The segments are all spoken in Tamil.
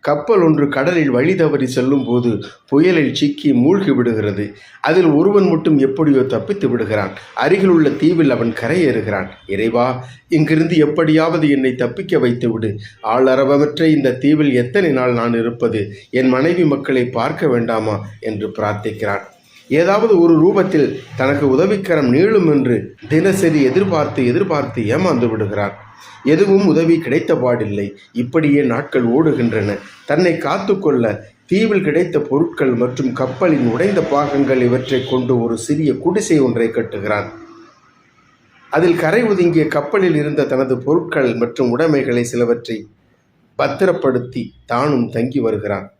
கப்பல் ஒன்று கடலில் வழி தவறி செல்லும் போது புயலில் சிக்கி மூழ்கி விடுகிறது. அதில் ஒருவன் மட்டும் எப்படியோ தப்பித்து விடுகிறான். அருகில் உள்ள தீவில் அவன் கரையேறுகிறான். இறைவா இங்கிருந்து எப்படியாவது என்னை தப்பிக்க வைத்து விடு. ஆளரவமற்ற இந்த தீவில் எத்தனை நாள் நான் இருப்பது? என் மனைவி மக்களை பார்க்க வேண்டாமா? என்று பிரார்த்திக்கிறான். ஏதாவது ஒரு ரூபத்தில் தனக்கு உதவிக்கரம் நீளும் என்று தினசரி எதிர்பார்த்து எதிர்பார்த்து ஏமாந்து விடுகிறான் எதுவும் உதவி கிடைத்த பாடில்லை இப்படியே நாட்கள் ஓடுகின்றன. தன்னை காத்துக்கொள்ள தீவில் கிடைத்த பொருட்கள் மற்றும் கப்பலின் உடைந்த பாகங்கள் இவற்றை கொண்டு ஒரு சிறிய குடிசை ஒன்றை கட்டுகிறான். அதில் கரை ஒதுங்கிய கப்பலில் இருந்த தனது பொருட்கள் மற்றும் உடைமைகளை சிலவற்றை பத்திரப்படுத்தி தானும் தங்கி வருகிறான்.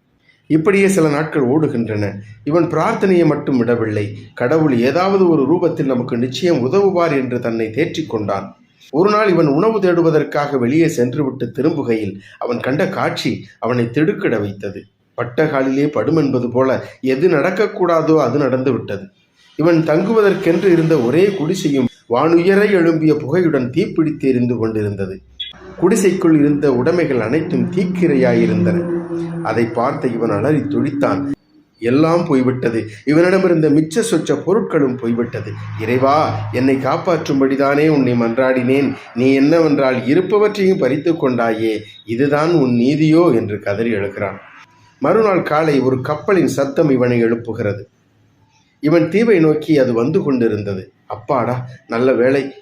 இப்படியே சில நாட்கள் ஓடுகின்றன. இவன் பிரார்த்தனையை மட்டும் விடவில்லை. கடவுள் ஏதாவது ஒரு ரூபத்தில் நமக்கு நிச்சயம் உதவுவார் என்று தன்னை தேற்றிக் கொண்டான். ஒரு நாள் இவன் உணவு தேடுவதற்காக வெளியே சென்றுவிட்டு திரும்புகையில் அவன் கண்ட காட்சி அவனை திடுக்கிட வைத்தது. பட்டகாலிலே படும் என்பது போல எது நடக்கக்கூடாதோ அது நடந்து விட்டது. இவன் தங்குவதற்கென்று இருந்த ஒரே குடிசையும் வானுயரை எழும்பிய புகையுடன் தீப்பிடித்து எரிந்து கொண்டிருந்தது. குடிசைக்குள் இருந்த உடைமைகள் அனைத்தும் தீக்கிரையாயிருந்தன. அதை பார்த்த இவன் அலறி துடித்தான். எல்லாம் போய்விட்டது. இவனிடமிருந்த மிச்ச சொச்ச பொருட்களும் போய்விட்டது. இறைவா என்னை காப்பாற்றும்படிதானே உன்னை மன்றாடினேன். நீ என்னவென்றால் இருப்பவற்றையும் பறித்து கொண்டாயே. இதுதான் உன் நீதியோ? என்று கதறி எழுகிறான் மறுநாள் காலை ஒரு கப்பலின் சத்தம் இவனை எழுப்புகிறது. இவன் தீவை நோக்கி அது வந்து கொண்டிருந்தது. அப்பாடா நல்ல வேளை.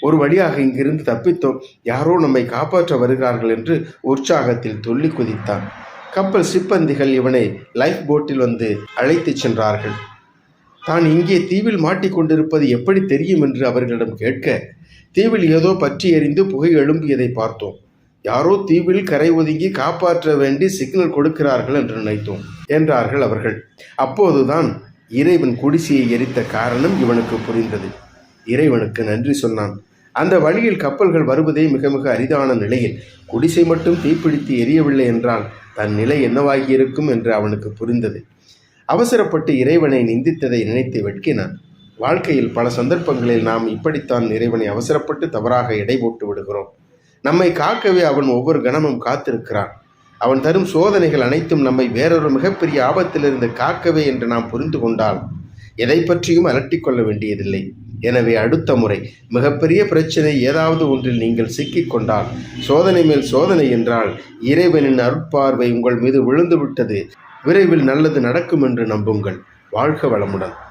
ஒரு வழியாக இங்கிருந்து தப்பித்தோம். யாரோ நம்மை காப்பாற்ற வருகிறார்கள் என்று உற்சாகத்தில் துள்ளி குதித்தான். கப்பல் சிப்பந்திகள் இவனை லைஃப் போட்டில் வந்து அழைத்துச் சென்றார்கள். தான் இங்கே தீவில் மாட்டிக்கொண்டிருப்பது எப்படி தெரியும் என்று அவர்களிடம் கேட்க தீவில் ஏதோ பற்றி எறிந்து புகை எழும்பியதை பார்த்தோம். யாரோ தீவில் கரை ஒதுங்கி காப்பாற்ற வேண்டி சிக்னல் கொடுக்கிறார்கள் என்று நினைத்தோம் என்றார்கள் அவர்கள். அப்போதுதான் இறைவன் குடிசையை எரித்த காரணம் இவனுக்கு புரிந்தது. இறைவனுக்கு நன்றி சொன்னான். அந்த வழியில் கப்பல்கள் வருவதே மிக மிக அரிதான நிலையில் குடிசை மட்டும் தீப்பிடித்து எரியவில்லை என்றால் தன் நிலை என்னவாகி இருக்கும் என்று அவனுக்கு புரிந்தது. அவசரப்பட்டு இறைவனை நிந்தித்ததை நினைத்து வெட்கினான். வாழ்க்கையில் பல சந்தர்ப்பங்களில் நாம் இப்படித்தான் இறைவனை அவசரப்பட்டு தவறாக எடை போட்டு விடுகிறோம். நம்மை காக்கவே அவன் ஒவ்வொரு கணமும் காத்திருக்கிறான். அவன் தரும் சோதனைகள் அனைத்தும் நம்மை வேறொரு மிகப்பெரிய ஆபத்திலிருந்து காக்கவே என்று நாம் புரிந்து கொண்டால் எதை பற்றியும் அலட்டிக்கொள்ள வேண்டியதில்லை. எனவே அடுத்த முறை மிகப்பெரிய பிரச்சனை ஏதாவது ஒன்றில் நீங்கள் சிக்கிக்கொண்டால் சோதனை மேல் சோதனை என்றால் இறைவனின் அருட்பார்வை உங்கள் மீது விழுந்துவிட்டது விரைவில் நல்லது நடக்கும் என்று நம்புங்கள். வாழ்க வளமுடன்.